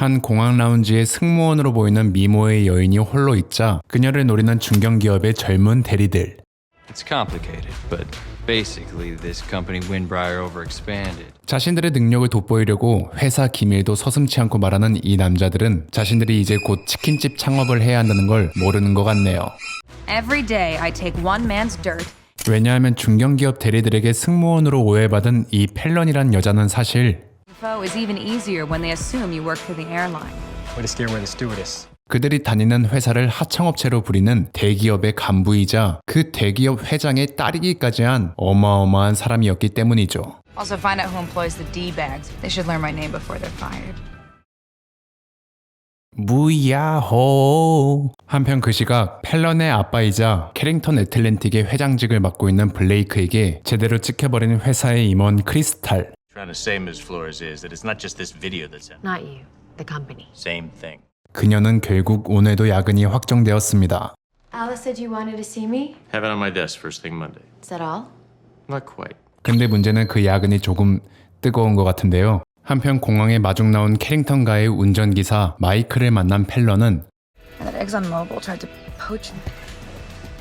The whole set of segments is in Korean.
한 공항 라운지에 승무원으로 보이는 미모의 여인이 홀로 있자 그녀를 노리는 중견기업의 젊은 대리들. It's complicated, but basically, this company Windbrier overexpanded. 자신들의 능력을 돋보이려고 회사 기밀도 서슴치 않고 말하는 이 남자들은 자신들이 이제 곧 치킨집 창업을 해야 한다는 걸 모르는 것 같네요. Every day I take one man's dirt. 왜냐하면 중견기업 대리들에게 승무원으로 오해받은 이 펠런이란 여자는 사실 Info is even easier when they assume you work for the airline. Way to steer away the stewardess. 그들이 다니는 회사를 하청업체로 부리는 대기업의 간부이자 그 대기업 회장의 딸이기까지 한 어마어마한 사람이었기 때문이죠. Also, find out who employs the D bags. They should learn my name before they're fired. 무야호 한편 그 시각 펠런의 아빠이자 캐링턴 애틀랜틱의 회장직을 맡고 있는 블레이크에게 제대로 찍혀버린 회사의 임원 크리스탈 Trying to say, Ms. Flores, is that it's not just this video that's out. Not you, the company. Same thing. 그녀는 결국 오늘도 야근이 확정되었습니다. Alice said you wanted to see me. Have it on my desk first thing Monday. Is that all? Not quite. 근데 문제는 그 야근이 조금 뜨거운 것 같은데요. 한편 공항에 마중 나온 캐링턴가의 운전기사 마이클을 만난 펠런은 that ExxonMobil tried to poach me.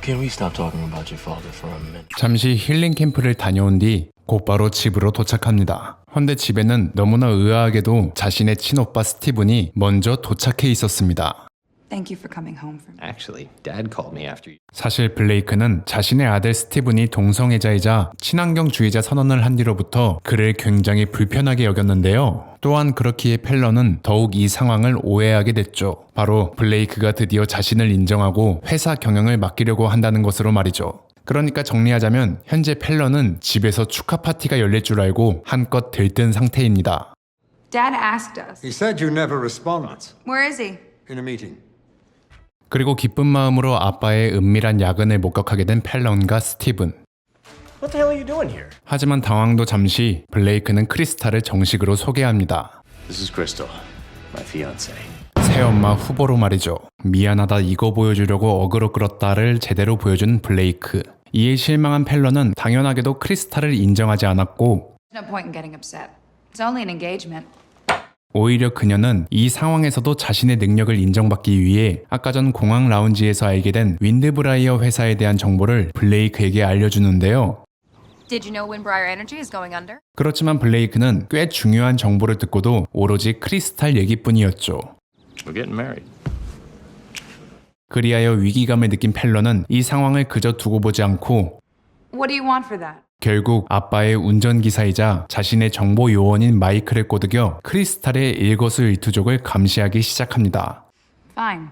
Can we stop talking about your father for a minute? 잠시 힐링 캠프를 다녀온 뒤 곧바로 집으로 도착합니다. 헌데 집에는 너무나 의아하게도 자신의 친오빠 스티븐이 먼저 도착해 있었습니다. Thank you for coming home for me. Actually, Dad called me after you. 사실 블레이크는 자신의 아들 스티븐이 동성애자이자 친환경주의자 선언을 한 뒤로부터 그를 굉장히 불편하게 여겼는데요. 또한 그렇기에 펠런은 더욱 이 상황을 오해하게 됐죠. 바로 블레이크가 드디어 자신을 인정하고 회사 경영을 맡기려고 한다는 것으로 말이죠. 그러니까 정리하자면 현재 펠런은 집에서 축하 파티가 열릴 줄 알고 한껏 들뜬 상태입니다. Dad asked us. He said you never responded Where is he? in a meeting. 그리고 기쁜 마음으로 아빠의 은밀한 야근을 목격하게 된 펠런과 스티븐. What the hell are you doing here? 하지만 당황도 잠시 블레이크는 크리스탈을 정식으로 소개합니다. This is Crystal, my fiance. 새엄마 후보로 말이죠. 미안하다 이거 보여주려고 어그로 끌었다를 제대로 보여준 블레이크. 이에 실망한 펠런은 당연하게도 크리스탈을 인정하지 않았고 No point in getting upset. It's only an engagement. 오히려 그녀는 이 상황에서도 자신의 능력을 인정받기 위해 아까 전 공항 라운지에서 알게 된 윈드브라이어 회사에 대한 정보를 블레이크에게 알려주는데요. Did you know Windbrier Energy is going under? 그렇지만 블레이크는 꽤 중요한 정보를 듣고도 오로지 크리스탈 얘기뿐이었죠. 그리하여 위기감을 느낀 펠런은 이 상황을 그저 두고 보지 않고 What do you want for that? 결국 아빠의 운전기사이자 자신의 정보 요원인 마이클을 꼬드겨 크리스탈의 일거수일투족을 감시하기 시작합니다. Fine.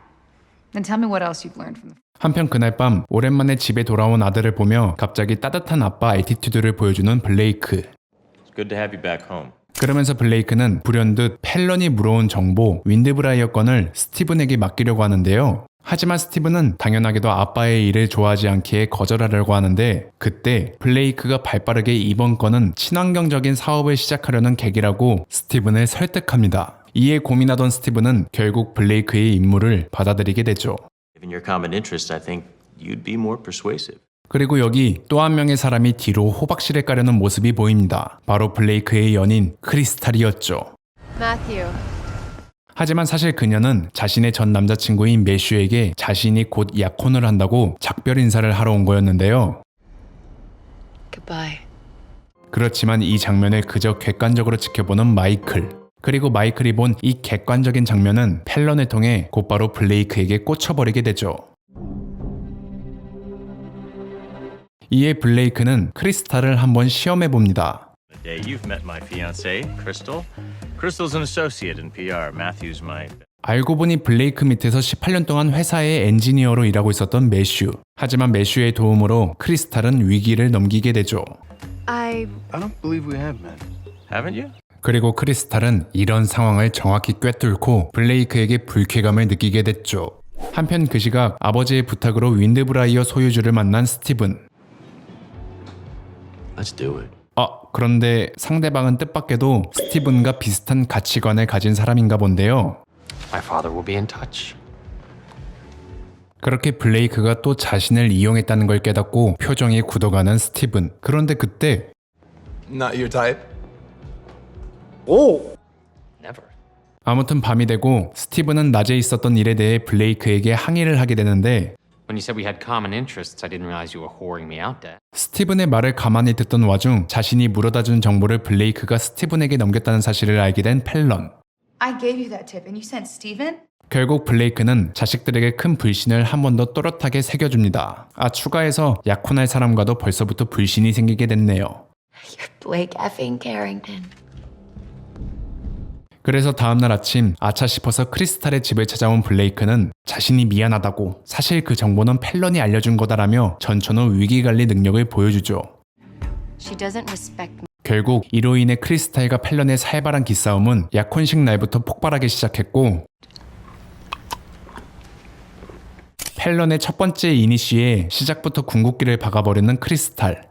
Then tell me what else you've learned from the. 한편 그날 밤 오랜만에 집에 돌아온 아들을 보며 갑자기 따뜻한 아빠 애티튜드를 보여주는 블레이크. It's good to have you back home. 그러면서 블레이크는 불현듯 펠런이 물어온 정보 윈드브라이어 건을 스티븐에게 맡기려고 하는데요. 하지만 스티븐은 당연하게도 아빠의 일을 좋아하지 않기에 거절하려고 하는데 그때 블레이크가 발빠르게 이번 건은 친환경적인 사업을 시작하려는 계기라고 스티븐을 설득합니다. 이에 고민하던 스티븐은 결국 블레이크의 임무를 받아들이게 되죠. Given your common interest, I think you'd be more persuasive. 그리고 여기 또 한 명의 사람이 뒤로 호박씨를 까려는 모습이 보입니다. 바로 블레이크의 연인 크리스탈이었죠. Matthew. 하지만 사실 그녀는 자신의 전 남자친구인 매슈에게 자신이 곧 약혼을 한다고 작별 인사를 하러 온 거였는데요. Goodbye. 그렇지만 이 장면을 그저 객관적으로 지켜보는 마이클. 그리고 마이클이 본 이 객관적인 장면은 펠런을 통해 곧바로 블레이크에게 꽂혀버리게 되죠. 이에 블레이크는 크리스탈을 한번 시험해 봅니다. Crystal's an associate in PR. Matthew's my. 알고 보니 블레이크 밑에서 18년 동안 회사의 엔지니어로 일하고 있었던 매슈. 하지만 매슈의 도움으로 크리스탈은 위기를 넘기게 되죠. I I don't believe we have met. Haven't you? 그리고 크리스탈은 이런 상황을 정확히 꿰뚫고 블레이크에게 불쾌감을 느끼게 됐죠. 한편 그 시각 아버지의 부탁으로 윈드브라이어 소유주를 만난 스티븐. Let's do it. 아, 그런데 상대방은 뜻밖에도 스티븐과 비슷한 가치관을 가진 사람인가 본데요. My father will be in touch. 그렇게 블레이크가 또 자신을 이용했다는 걸 깨닫고 표정이 굳어가는 스티븐. 그런데 그때 Not your type? Oh! Never. 아무튼 밤이 되고 스티브는 낮에 있었던 일에 대해 블레이크에게 항의를 하게 되는데 When you said we had common interests, I didn't realize you were whoring me out, Dad. 스티븐의 말을 가만히 듣던 와중 자신이 물어다준 정보를 블레이크가 스티븐에게 넘겼다는 사실을 알게 된 펠런. I gave you that tip and you sent Steven? 결국 블레이크는 자식들에게 큰 불신을 한 번 더 또렷하게 새겨줍니다. 아 추가해서 약혼할 사람과도 벌써부터 불신이 생기게 됐네요. You're Blake effing Carrington. 그래서 다음날 아침 아차 싶어서 크리스탈의 집을 찾아온 블레이크는 자신이 미안하다고 사실 그 정보는 펠런이 알려준 거다라며 전천후 위기관리 능력을 보여주죠. 결국 이로 인해 크리스탈과 펠런의 살벌한 기싸움은 약혼식 날부터 폭발하기 시작했고 펠런의 첫 번째 이니시에 시작부터 궁극기를 박아버리는 크리스탈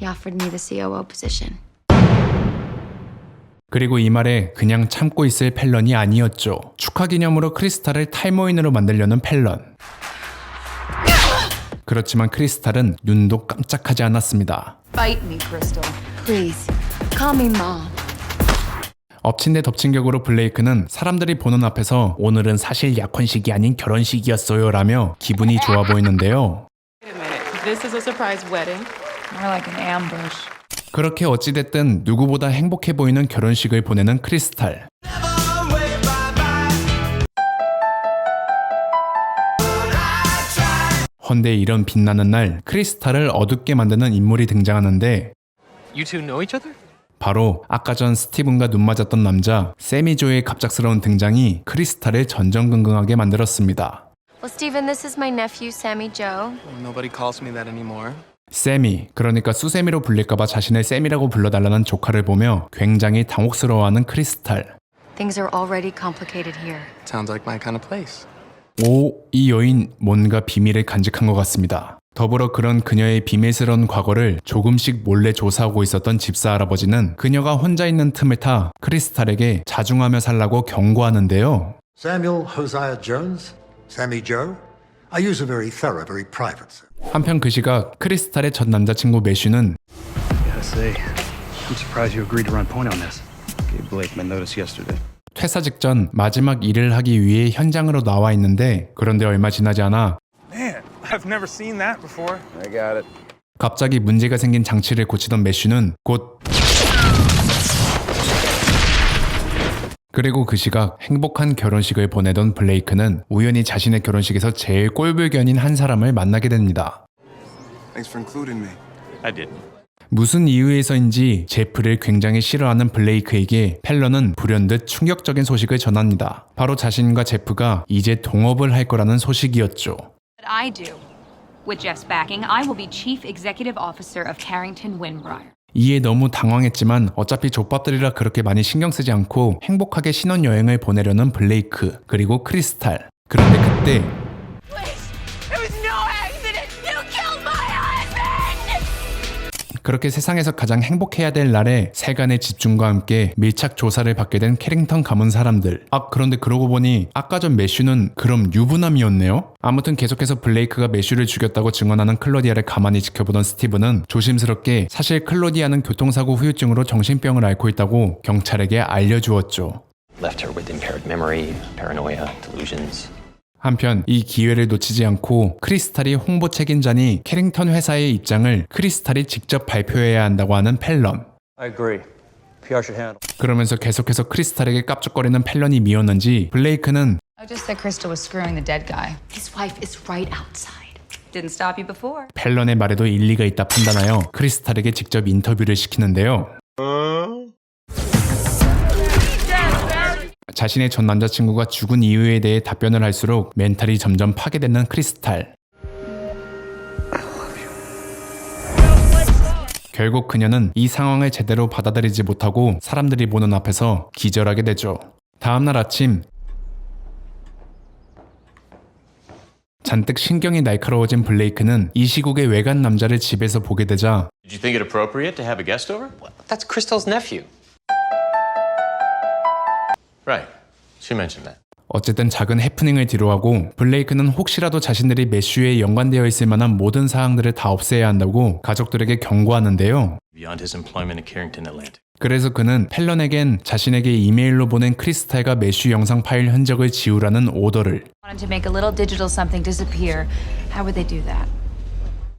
He offered me the COO position. 그리고 이 말에 그냥 참고 있을 펠런이 아니었죠. 축하 기념으로 크리스탈을 탈모인으로 만들려는 펠런. 그렇지만 크리스탈은 눈도 깜짝하지 않았습니다. Fight me, Crystal. Please, call me mom. 엎친 데 덮친 격으로 블레이크는 사람들이 보는 앞에서 오늘은 사실 약혼식이 아닌 결혼식이었어요 라며 기분이 좋아 보이는데요. This is a surprise wedding. More like an ambush. 그렇게 어찌됐든 누구보다 행복해 보이는 결혼식을 보내는 크리스탈. 헌데 이런 빛나는 날 크리스탈을 어둡게 만드는 인물이 등장하는데? 바로 아까 전 스티븐과 눈 맞았던 남자 세미조의 갑작스러운 등장이 크리스탈을 전전긍긍하게 만들었습니다. Well, Steven, this is my nephew, Sammy Joe. Nobody calls me that anymore. 세미, 그러니까 수세미로 불릴까봐 자신을 세미라고 불러달라는 조카를 보며 굉장히 당혹스러워하는 크리스탈. Things are already complicated here. Sounds like my kind of place. 오, 이 여인 뭔가 비밀을 간직한 것 같습니다. 더불어 그런 그녀의 비밀스러운 과거를 조금씩 몰래 조사하고 있었던 집사 할아버지는 그녀가 혼자 있는 틈을 타 크리스탈에게 자중하며 살라고 경고하는데요. Samuel Hosea Jones? Sammy Joe? I use a very thorough, very private. 한편 그 시각 크리스탈의 전 남자친구 매슈는 Gotta say, I'm surprised you agreed to run point on this. Gave Blake my notice yesterday. 퇴사 직전 마지막 일을 하기 위해 현장으로 나와 있는데 그런데 얼마 지나지 않아 Man, I've never seen that before. I got it. 갑자기 문제가 생긴 장치를 고치던 매슈는 곧 그리고 그 시각 행복한 결혼식을 보내던 블레이크는 우연히 자신의 결혼식에서 제일 꼴불견인 한 사람을 만나게 됩니다. Thanks for including me. I didn't. 무슨 이유에서인지 제프를 굉장히 싫어하는 블레이크에게 펠런은 불현듯 충격적인 소식을 전합니다. 바로 자신과 제프가 이제 동업을 할 거라는 소식이었죠. But I do. With Jeff's backing, I will be Chief Executive Officer of Carrington Windbriar. 이에 너무 당황했지만 어차피 족밥들이라 그렇게 많이 신경 쓰지 않고 행복하게 신혼여행을 보내려는 블레이크 그리고 크리스탈. 그런데 그때 그렇게 세상에서 가장 행복해야 될 날에 세간의 집중과 함께 밀착 조사를 받게 된 캐링턴 가문 사람들. 아, 그런데 그러고 보니 아까 전 매슈는 그럼 유부남이었네요? 아무튼 계속해서 블레이크가 매슈를 죽였다고 증언하는 클로디아를 가만히 지켜보던 스티브는 조심스럽게 사실 클로디아는 교통사고 후유증으로 정신병을 앓고 있다고 경찰에게 알려주었죠. Left her with impaired memory, paranoia, delusions. 한편 이 기회를 놓치지 않고 크리스탈이 홍보 책임자니 캐링턴 회사의 입장을 크리스탈이 직접 발표해야 한다고 하는 펠런. 그러면서 계속해서 크리스탈에게 깝죽거리는 펠런이 미웠는지 블레이크는. 펠런의 말에도 일리가 있다 판단하여 크리스탈에게 직접 인터뷰를 시키는데요. 자신의 전 남자친구가 죽은 이유에 대해 답변을 할수록 멘탈이 점점 파괴되는 크리스탈. 결국 그녀는 이 상황을 제대로 받아들이지 못하고 사람들이 보는 앞에서 기절하게 되죠. 다음날 아침 잔뜩 신경이 날카로워진 블레이크는 이 시국에 외간 남자를 집에서 보게 되자 Did you think it appropriate to have a guest over? That's Crystal's nephew. Right. She mentioned that. 어쨌든 작은 해프닝을 뒤로하고 블레이크는 혹시라도 자신들이 매슈에 연관되어 있을 만한 모든 사항들을 다 없애야 한다고 가족들에게 경고하는데요. Beyond his employment at Carrington Atlantic. 그래서 그는 펠런에겐 자신에게 이메일로 보낸 크리스탈과 매슈 영상 파일 흔적을 지우라는 오더를 Wanted to make a little digital something disappear. How would they do that?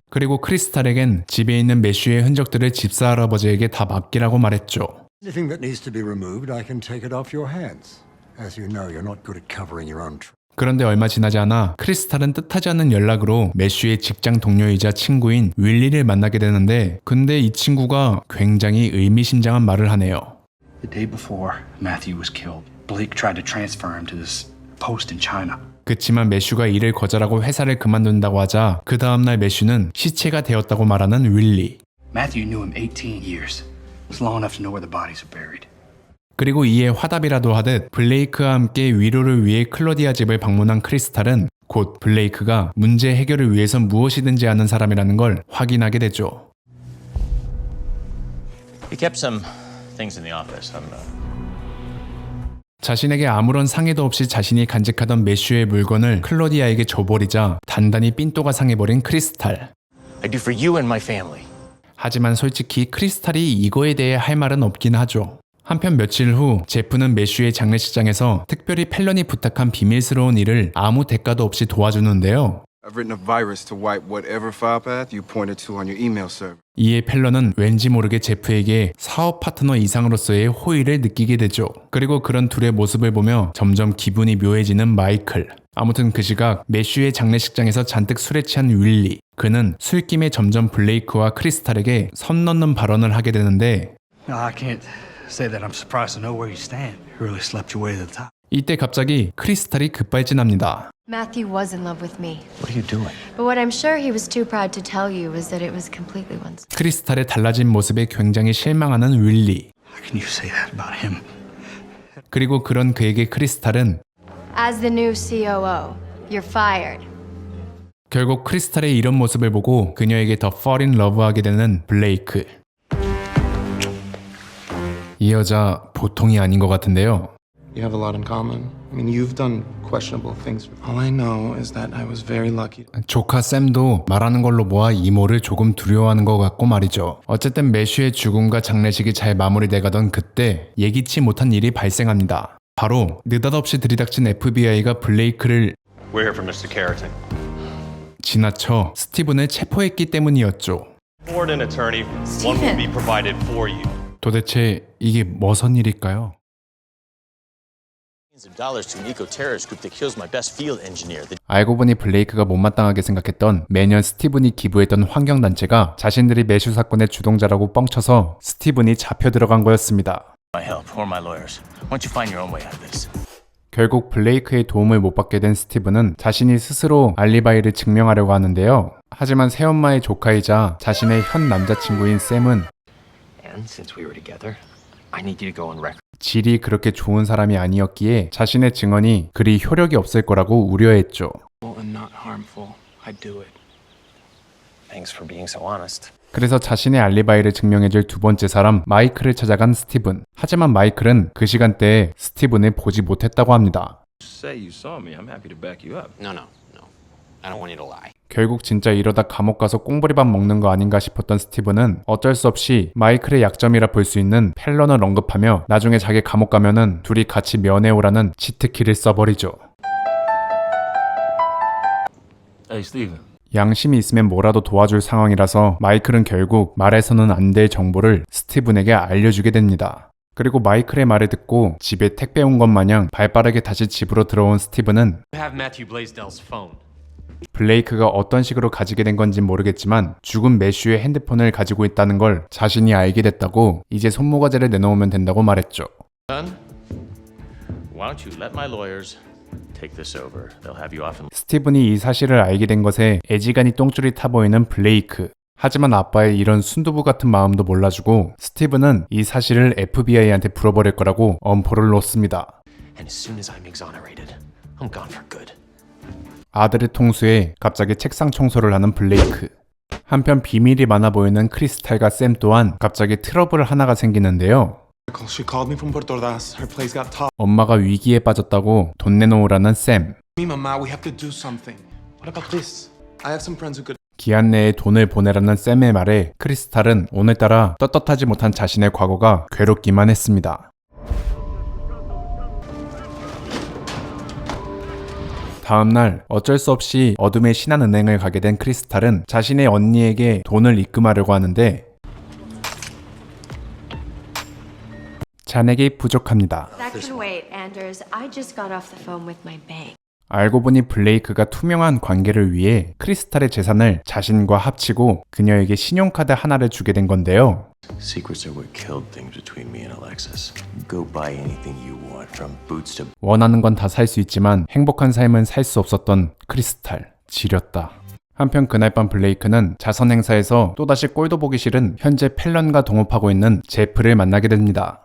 그리고 크리스탈에겐 집에 있는 매슈의 흔적들을 집사 할아버지에게 다 맡기라고 말했죠. Anything that needs to be removed, I can take it off your hands. As you know, you're not good at covering your own. Tr- 그런데 얼마 지나지 않아 크리스탈은 뜻하지 않은 연락으로 매슈의 직장 동료이자 친구인 윌리를 만나게 되는데 근데 이 친구가 굉장히 의미심장한 말을 하네요. The day before Matthew was killed, Blake tried to transfer him to this post in China. 그치만 매슈가 일을 거절하고 회사를 그만둔다고 하자 그 다음날 매슈는 시체가 되었다고 말하는 윌리 Matthew knew him 18 years. It's long enough to know where the bodies are buried. 그리고 이에 화답이라도 하듯 블레이크와 함께 위로를 위해 클로디아 집을 방문한 크리스탈은 곧 블레이크가 문제 해결을 위해서 무엇이든지 하는 사람이라는 걸 확인하게 되죠. He kept some things in the office. I'm, uh, 자신에게 아무런 상해도 없이 자신이 간직하던 매슈의 물건을 클로디아에게 줘버리자 단단히 삔또가 상해버린 크리스탈. I do for you and my family. 하지만 솔직히 크리스탈이 이거에 대해 할 말은 없긴 하죠. 한편 며칠 후 제프는 매슈의 장례식장에서 특별히 펠런이 부탁한 비밀스러운 일을 아무 대가도 없이 도와주는데요. 이에 펠런은 왠지 모르게 제프에게 사업 파트너 이상으로서의 호의를 느끼게 되죠. 그리고 그런 둘의 모습을 보며 점점 기분이 묘해지는 마이클. 아무튼 그 시각 매슈의 장례식장에서 잔뜩 술에 취한 윌리. 그는 술김에 점점 블레이크와 크리스탈에게 선 넘는 발언을 하게 되는데 No, I can't say that I'm surprised to know where you stand. You really slept your way to the top. 이때 갑자기 크리스탈이 급발진합니다. Matthew was in love with me. What are you doing? But what I'm sure he was too proud to tell you was that it was completely one. 크리스탈의 달라진 모습에 굉장히 실망하는 윌리. How can you say that about him? 그리고 그런 그에게 크리스탈은 As the new COO, you're fired. 결국 크리스탈의 이런 모습을 보고 그녀에게 더 fall in love하게 되는 블레이크. 이 여자 보통이 아닌 것 같은데요. You have a lot in common. I mean, you've done questionable things. All I know is that I was very lucky. 조카 샘도 말하는 걸로 모아 이모를 조금 두려워하는 것 같고 말이죠. 어쨌든 매슈의 죽음과 장례식이 잘 마무리돼가던 그때 예기치 못한 일이 발생합니다. 바로 느닷없이 들이닥친 FBI가 블레이크를 We're here for Mr. Carrington. 지나쳐 스티븐을 체포했기 때문이었죠. Board an attorney. One will be provided for you. 도대체 이게 뭐선 일일까요? Millions of dollars to an eco-terrorist group that kills my best field engineer. The 알고 보니 블레이크가 못마땅하게 생각했던 매년 스티븐이 기부했던 환경단체가 자신들이 매슈 사건의 주동자라고 뻥쳐서 스티븐이 잡혀 들어간 거였습니다. my help or my lawyers. Why don't you find your own way out of this? 결국 블레이크의 도움을 못 받게 된 스티븐은 자신이 스스로 알리바이를 증명하려고 하는데요. 하지만 새엄마의 조카이자 자신의 현 남자친구인 샘은. 질이 그렇게 좋은 사람이 아니었기에 자신의 증언이 그리 효력이 없을 거라고 우려했죠. And 그래서 자신의 알리바이를 증명해줄 두 번째 사람 마이클을 찾아간 스티븐. 하지만 마이클은 그 시간대에 스티븐을 보지 못했다고 합니다. Say you saw me. I'm happy to back you up. No, no, no. I don't want you to lie. 결국 진짜 이러다 감옥 가서 꽁보리밥 먹는 거 아닌가 싶었던 스티븐은 어쩔 수 없이 마이클의 약점이라 볼 수 있는 펠런을 언급하며 나중에 자기 감옥 가면은 둘이 같이 면회 오라는 치트키를 써버리죠. Hey, Steven. 양심이 있으면 뭐라도 도와줄 상황이라서 마이클은 결국 말해서는 안 될 정보를 스티븐에게 알려주게 됩니다. 그리고 마이클의 말을 듣고 집에 택배 온 것 마냥 발빠르게 다시 집으로 들어온 스티븐은. 블레이크가 어떤 식으로 가지게 된 건지 모르겠지만 죽은 매슈의 핸드폰을 가지고 있다는 걸 자신이 알게 됐다고 이제 손모가지를 내놓으면 된다고 말했죠. 스티븐이 이 사실을 알게 된 것에 애지간히 똥줄이 타 보이는 블레이크. 하지만 아빠의 이런 순두부 같은 마음도 몰라주고 스티븐은 이 사실을 FBI한테 풀어버릴 거라고 엄포를 놓습니다. And as soon as I'm exonerated, I'm gone for good. 아들의 통수에 갑자기 책상 청소를 하는 블레이크. 한편 비밀이 많아 보이는 크리스탈과 샘 또한 갑자기 트러블 하나가 생기는데요. She called me from Puerto Ordaz. Her place got tough. 엄마가 위기에 빠졌다고 돈 내놓으라는 샘. Me, mama, we have to do something. What about this? I have some friends who could. 기한 내에 돈을 보내라는 샘의 말에 크리스탈은 오늘따라 떳떳하지 못한 자신의 과거가 괴롭기만 했습니다. 다음날 어쩔 수 없이 어둠의 신한은행을 가게 된 크리스탈은 자신의 언니에게 돈을 입금하려고 하는데 잔액이 부족합니다. That can wait, Anders. I just got off the phone with my bank. 알고 보니 블레이크가 투명한 관계를 위해 크리스탈의 재산을 자신과 합치고 그녀에게 신용카드 하나를 주게 된 건데요. Secrets are what killed things between me and Alexis. Go buy anything you want, from boots to 원하는 건 다 살 수 있지만 행복한 삶은 살 수 없었던 크리스탈. 지렸다. 한편 그날 밤 블레이크는 자선 행사에서 또다시 꼴도 보기 싫은 현재 펠런과 동업하고 있는 제프를 만나게 됩니다.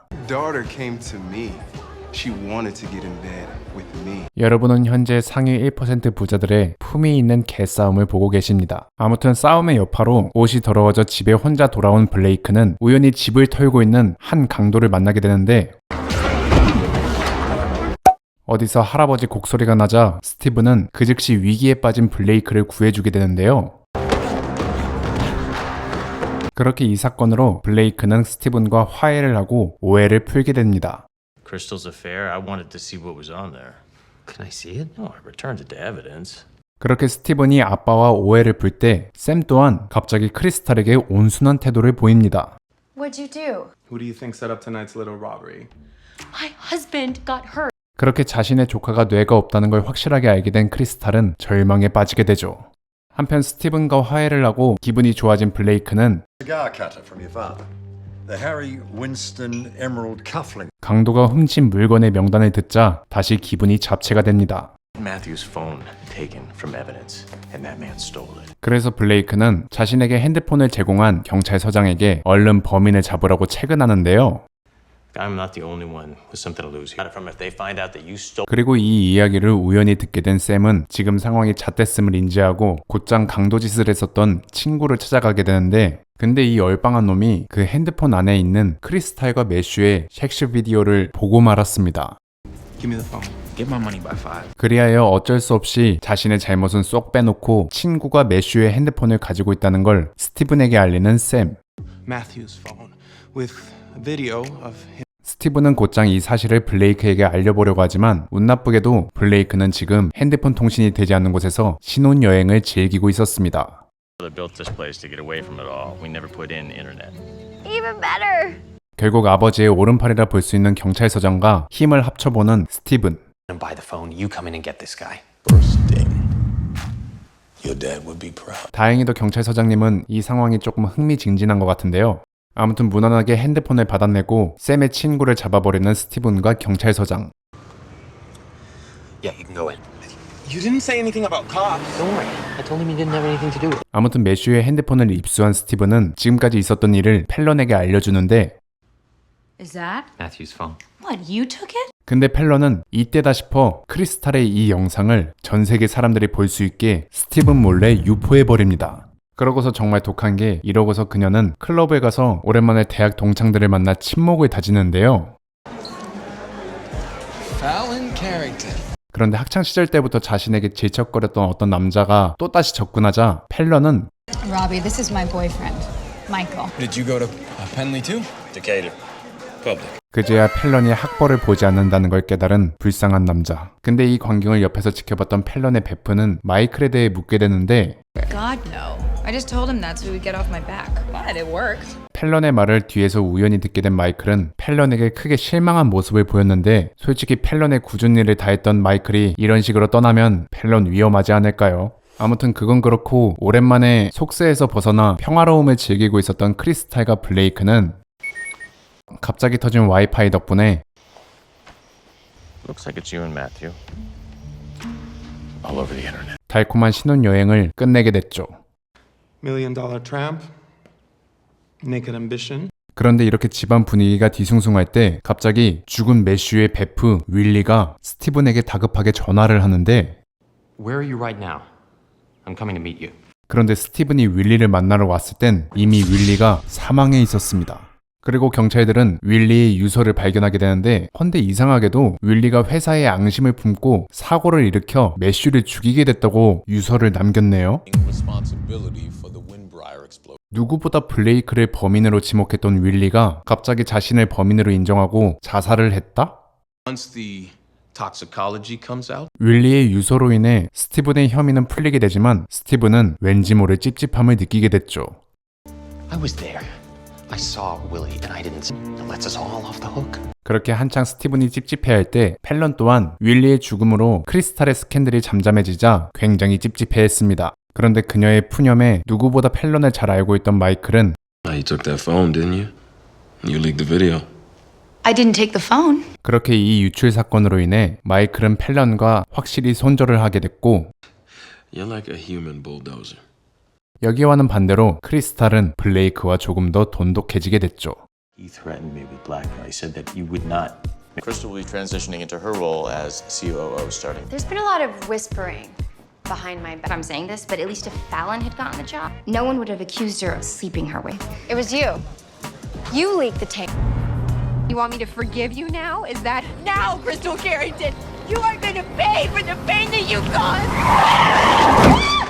여러분은 현재 상위 1% 부자들의 품위 있는 개싸움을 보고 계십니다. 아무튼 싸움의 여파로 옷이 더러워져 집에 혼자 돌아온 블레이크는 우연히 집을 털고 있는 한 강도를 만나게 되는데 어디서 할아버지 곡소리가 나자 스티브는 그 즉시 위기에 빠진 블레이크를 구해주게 되는데요. 그렇게 이 사건으로 블레이크는 스티븐과 화해를 하고 오해를 풀게 됩니다. Crystal's affair. I wanted to see what was on there. Can I see it? No, I returned it to evidence. 그렇게 스티븐이 아빠와 오해를 풀 때 샘 또한 갑자기 크리스탈에게 온순한 태도를 보입니다. What'd you do? Who do you think set up tonight's little robbery? My husband got hurt. 그렇게 자신의 조카가 뇌가 없다는 걸 확실하게 알게 된 크리스탈은 절망에 빠지게 되죠. 한편 스티븐과 화해를 하고 기분이 좋아진 블레이크는. 강도가 훔친 물건의 명단을 듣자 다시 기분이 잡채가 됩니다. 그래서 블레이크는 자신에게 핸드폰을 제공한 경찰서장에게 얼른 범인을 잡으라고 채근하는데요. I'm not the only one with something to lose here. From if they find out that you stole 그리고 이 이야기를 우연히 듣게 된 샘은 지금 상황이 잣됐음을 인지하고 곧장 강도짓을 했었던 친구를 찾아가게 되는데 근데 이 얼빵한 놈이 그 핸드폰 안에 있는 크리스탈과 매슈의 섹시 비디오를 보고 말았습니다. Give me the phone. Get my money by five. 그리하여 어쩔 수 없이 자신의 잘못은 쏙 빼놓고 친구가 매슈의 핸드폰을 가지고 있다는 걸 스티븐에게 알리는 샘. Matthew's phone with a video of him. 스티븐은 곧장 이 사실을 블레이크에게 알려보려고 하지만 운 나쁘게도 블레이크는 지금 핸드폰 통신이 되지 않는 곳에서 신혼여행을 즐기고 있었습니다. 결국 아버지의 오른팔이라 볼 수 있는 경찰서장과 힘을 합쳐보는 스티븐. And by the phone, you come in and get this guy. First thing, your dad would be proud. 다행히도 경찰서장님은 이 상황이 조금 흥미진진한 것 같은데요. 아무튼 무난하게 핸드폰을 받아내고 샘의 친구를 잡아버리는 스티븐과 경찰서장. Yeah, you can go in. You didn't say anything about cops. Don't worry. I told him you didn't have anything to do with it. 아무튼 매슈의 핸드폰을 입수한 스티븐은 지금까지 있었던 일을 펠런에게 알려주는데 Is that Matthew's phone. what? You took it? 근데 펠런은 이때다 싶어 크리스탈의 이 영상을 전 세계 사람들이 볼 수 있게 스티븐 몰래 유포해버립니다. 그러고서 정말 독한 게 이러고서 그녀는 클럽에 가서 오랜만에 대학 동창들을 만나 친목을 다지는데요. 그런데 학창 시절 때부터 자신에게 질척거렸던 어떤 남자가 또 다시 접근하자 펠런은 Robbie, this is my boyfriend, Michael. Did you go to uh, Penley too? Decatur. Public. 그제야 펠런이 학벌을 보지 않는다는 걸 깨달은 불쌍한 남자. 근데 이 광경을 옆에서 지켜봤던 펠런의 베프는 마이클에 대해 묻게 되는데 God, no. I just told him that so he would get off my back. But it worked. 펠런의 말을 뒤에서 우연히 듣게 된 마이클은 펠런에게 크게 실망한 모습을 보였는데 솔직히 펠런의 굳은 일을 다했던 마이클이 이런 식으로 떠나면 펠런 위험하지 않을까요? 아무튼 그건 그렇고 오랜만에 속세에서 벗어나 평화로움을 즐기고 있었던 크리스탈과 블레이크는 갑자기 터진 와이파이 덕분에 Looks like it's you and Matthew. All over the internet. 달콤한 신혼여행을 끝내게 됐죠. Million dollar tramp. Naked ambition. 그런데 이렇게 집안 분위기가 뒤숭숭할 때 갑자기 죽은 매슈의 베프 윌리가 스티븐에게 다급하게 전화를 하는데 Where are you right now? I'm coming to meet you. 그런데 스티븐이 윌리를 만나러 왔을 땐 이미 윌리가 사망해 있었습니다. 그리고 경찰들은 윌리의 유서를 발견하게 되는데 헌데 이상하게도 윌리가 회사에 앙심을 품고 사고를 일으켜 매슈를 죽이게 됐다고 유서를 남겼네요. 누구보다 블레이크를 범인으로 지목했던 윌리가 갑자기 자신을 범인으로 인정하고 자살을 했다? Once the toxicology comes out, 윌리의 유서로 인해 스티븐의 혐의는 풀리게 되지만 스티븐은 왠지 모를 찝찝함을 느끼게 됐죠. I was there. I saw Willie and I didn't see. It lets us all off the hook. 그렇게 한창 스티븐이 찝찝해할 때 펠런 또한 윌리의 죽음으로 크리스탈의 스캔들이 잠잠해지자 굉장히 찝찝해했습니다. 그런데 그녀의 푸념에 누구보다 펠런을 잘 알고 있던 마이클은 you took that phone, didn't you? You leaked the video. I didn't take the phone. 그렇게 이 유출 사건으로 인해 마이클은 펠런과 확실히 손절을 하게 됐고 You're like a human bulldozer. 여기와는 반대로 크리스탈은 블레이크와 조금 더 돈독해지게 됐죠. He threatened me with blackmail. He said that you would not. Crystal will be transitioning into her role as COO starting. There's been a lot of whispering behind my back. I'm saying this, but at least if Fallon had gotten the job, no one would have accused her of sleeping her way. It was you. You leaked the tape. You want me to forgive you now? Is that now, Crystal Carrington? You are gonna pay for the pain that you caused!